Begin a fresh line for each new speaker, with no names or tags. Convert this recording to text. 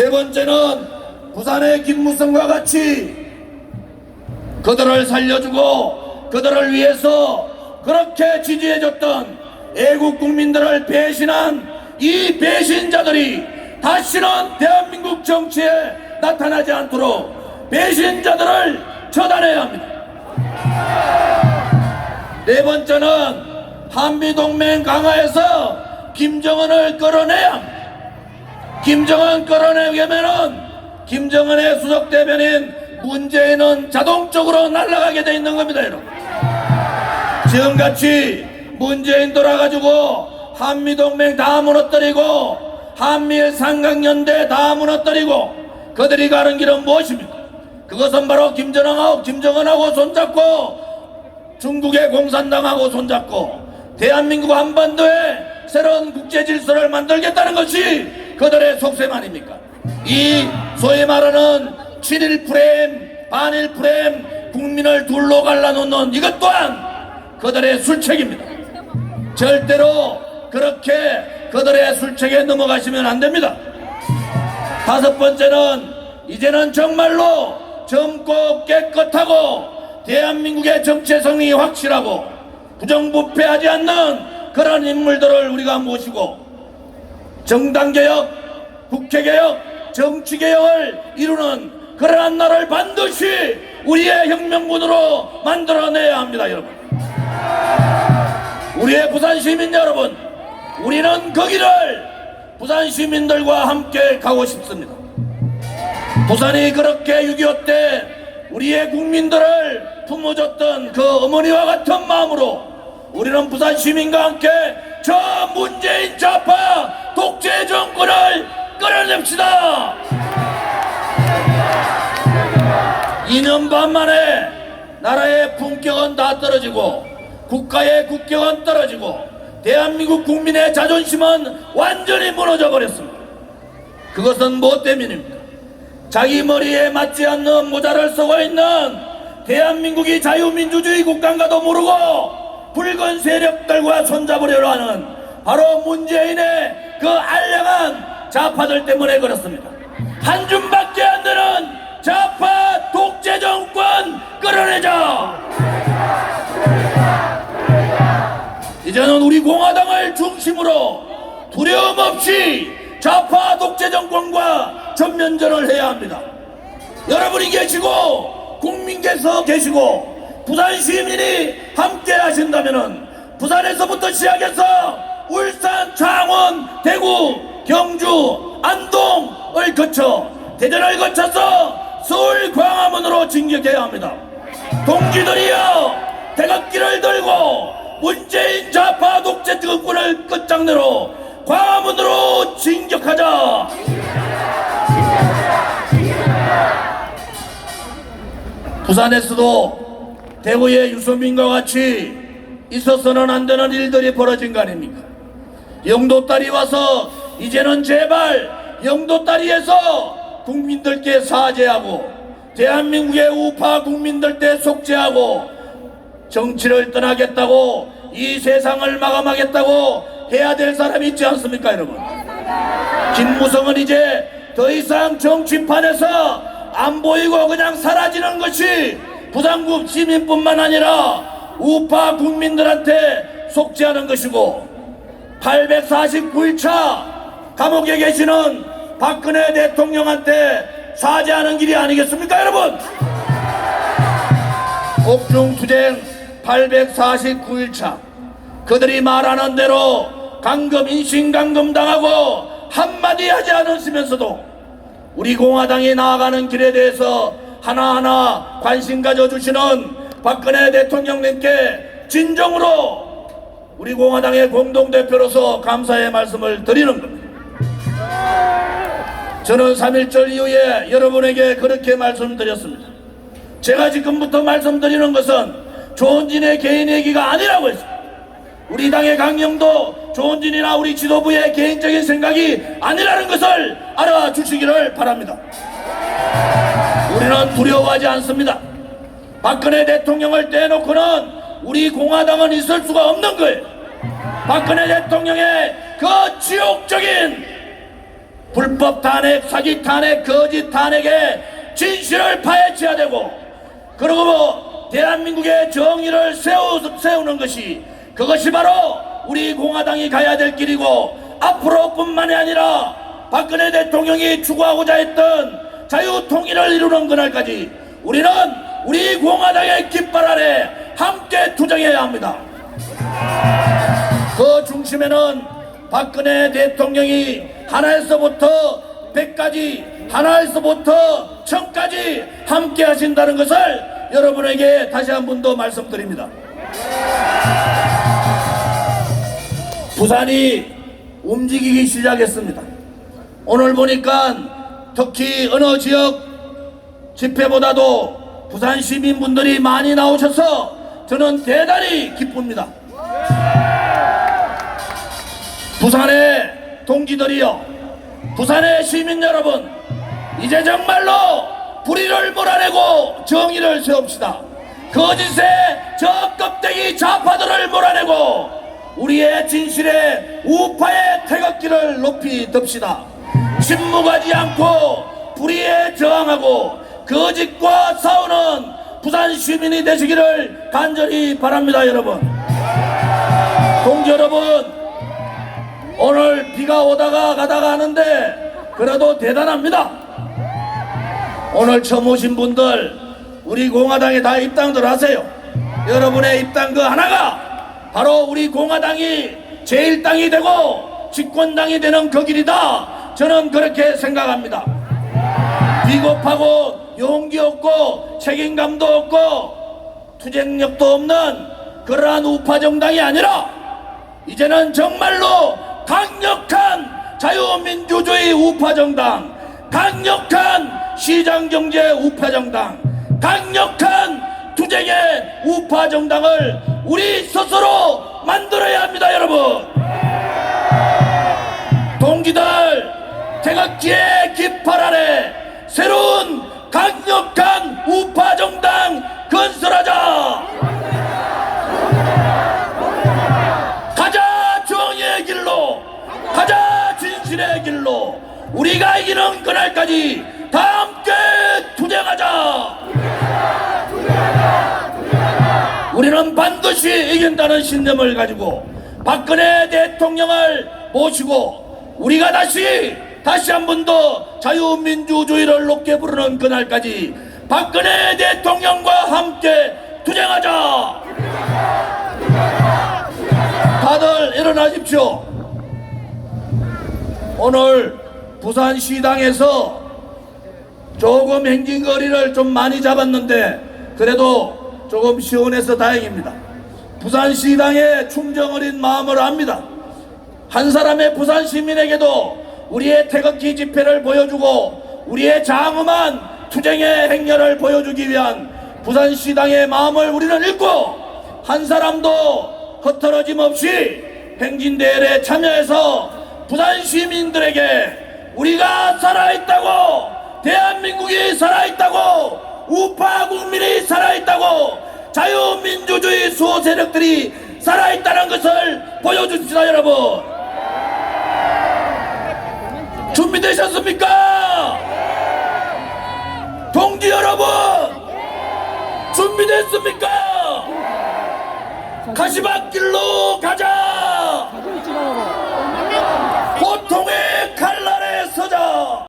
세 번째는 부산의 김무성과 같이 그들을 살려주고 그들을 위해서 그렇게 지지해줬던 애국 국민들을 배신한 이 배신자들이 다시는 대한민국 정치에 나타나지 않도록 배신자들을 처단해야 합니다. 네 번째는 한미동맹 강화에서 김정은을 끌어내야 합니다. 김정은 끌어내려면은 김정은의 수석 대변인 문재인은 자동적으로 날아가게 돼 있는 겁니다, 여러분. 지금같이 문재인 돌아가지고 한미동맹 다 무너뜨리고 한미일 삼각연대 다 무너뜨리고 그들이 가는 길은 무엇입니까? 그것은 바로 김정은하고 김정은하고 손잡고 중국의 공산당하고 손잡고 대한민국 한반도에 새로운 국제 질서를 만들겠다는 것이 그들의 속셈 아닙니까? 이 소위 말하는 친일 프레임, 반일 프레임, 국민을 둘로 갈라놓는 이것 또한 그들의 술책입니다. 절대로 그렇게 그들의 술책에 넘어가시면 안 됩니다. 다섯 번째는 이제는 정말로 젊고 깨끗하고 대한민국의 정체성이 확실하고 부정부패하지 않는 그런 인물들을 우리가 모시고 정당개혁, 국회개혁, 정치개혁을 이루는 그러한 나라를 반드시 우리의 혁명군으로 만들어내야 합니다 여러분. 우리의 부산 시민 여러분 우리는 거기를 부산 시민들과 함께 가고 싶습니다. 부산이 그렇게 6.25 때 우리의 국민들을 품어줬던 그 어머니와 같은 마음으로 우리는 부산 시민과 함께 저 문재인 좌파 떨어지고 국가의 국격은 떨어지고 대한민국 국민의 자존심은 완전히 무너져 버렸습니다. 그것은 무엇 때문입니까? 자기 머리에 맞지 않는 모자를 쓰고 있는 대한민국이 자유민주주의 국가인가도 모르고 붉은 세력들과 손잡으려고 하는 바로 문재인의 그 알량한 좌파들 때문에 그렇습니다. 한 줌밖에 공화당을 중심으로 두려움 없이 좌파 독재 정권과 전면전을 해야 합니다. 여러분이 계시고 국민께서 계시고 부산 시민이 함께 하신다면은 부산에서부터 시작해서 울산, 창원, 대구, 경주, 안동을 거쳐 대전을 거쳐서 서울 광화문으로 진격해야 합니다. 동지들이여 태극기를 들고 문재인 좌파 독재 정권을 끝장내로 광화문으로 진격하자. 부산에서도 대구의 유소민과 같이 있어서는 안 되는 일들이 벌어진 거 아닙니까? 영도 딸이 와서 이제는 제발 영도 딸이에서 국민들께 사죄하고 대한민국의 우파 국민들 께 속죄하고 정치를 떠나겠다고 이 세상을 마감하겠다고 해야 될 사람이 있지 않습니까 여러분? 김무성은 이제 더 이상 정치판에서 안 보이고 그냥 사라지는 것이 부산국 시민뿐만 아니라 우파 국민들한테 속죄하는 것이고 849일차 감옥에 계시는 박근혜 대통령한테 사죄하는 길이 아니겠습니까 여러분? 옥중투쟁 849일차 그들이 말하는 대로 강금 인신강금 당하고 한마디 하지 않았으면서도 우리 공화당이 나아가는 길에 대해서 하나하나 관심 가져주시는 박근혜 대통령님께 진정으로 우리 공화당의 공동대표로서 감사의 말씀을 드리는 겁니다. 저는 3.1절 이후에 여러분에게 그렇게 말씀드렸습니다. 제가 지금부터 말씀드리는 것은 조은진의 개인 얘기가 아니라고 했습니다. 우리 당의 강령도 조은진이나 우리 지도부의 개인적인 생각이 아니라는 것을 알아주시기를 바랍니다. 우리는 두려워하지 않습니다. 박근혜 대통령을 떼놓고는 우리 공화당은 있을 수가 없는 거예요. 박근혜 대통령의 그 지옥적인 불법 탄핵, 사기 탄핵, 거짓 탄핵에 진실을 파헤쳐야 되고 그리고 뭐 대한민국의 정의를 세우, 세우는 것이 그것이 바로 우리 공화당이 가야 될 길이고 앞으로뿐만이 아니라 박근혜 대통령이 추구하고자 했던 자유 통일을 이루는 그날까지 우리는 우리 공화당의 깃발 아래 함께 투쟁해야 합니다. 그 중심에는 박근혜 대통령이 하나에서부터 백까지 하나에서부터 천까지 함께 하신다는 것을 여러분에게 다시 한 번 더 말씀드립니다. 부산이 움직이기 시작했습니다. 오늘 보니까 특히 어느 지역 집회보다도 부산 시민분들이 많이 나오셔서 저는 대단히 기쁩니다. 부산의 동지들이여, 부산의 시민 여러분, 이제 정말로 불의를 몰아내고 정의를 세웁시다. 거짓의 저 껍데기 좌파들을 몰아내고 우리의 진실의 우파의 태극기를 높이 듭시다. 침묵하지 않고 불의에 저항하고 거짓과 싸우는 부산 시민이 되시기를 간절히 바랍니다, 여러분. 동지 여러분, 오늘 비가 오다가 가다가 하는데 그래도 대단합니다. 오늘 처음 오신 분들 우리 공화당에 다 입당들 하세요. 여러분의 입당 그 하나가 바로 우리 공화당이 제1당이 되고 집권당이 되는 그 길이다. 저는 그렇게 생각합니다. 비겁하고 용기 없고 책임감도 없고 투쟁력도 없는 그러한 우파 정당이 아니라 이제는 정말로 강력한 자유민주주의 우파 정당, 강력한 시장경제 우파 정당, 강력한 투쟁의 우파 정당을 우리 스스로 만들어야 합니다, 여러분. 동지들 태극기의 깃발 아래 새로운 강력한 우파 정당 건설하자. 가자 정의의 길로 가자 진실의 길로 우리가 이기는 그날까지 다 함께 투쟁하자 우리는 반드시 이긴다는 신념을 가지고 박근혜 대통령을 모시고 우리가 다시 다시 한 번 더 자유민주주의를 높게 부르는 그날까지 박근혜 대통령과 함께 투쟁하자 다들 일어나십시오. 오늘 부산시당에서 조금 행진거리를 좀 많이 잡았는데 그래도 조금 시원해서 다행입니다. 부산시당의 충정 어린 마음을 압니다. 한 사람의 부산 시민에게도 우리의 태극기 집회를 보여주고 우리의 장엄한 투쟁의 행렬을 보여주기 위한 부산시당의 마음을 우리는 읽고 한 사람도 흩어짐 없이 행진대회에 참여해서 부산 시민들에게 우리가 살아있다고 대한민국이 살아있다고 우파 국민이 살아있다고 자유민주주의 수호 세력들이 살아있다는 것을 보여줍시다 여러분 준비되셨습니까? 동지 여러분 준비됐습니까? 가시밭길로 가자! 고통의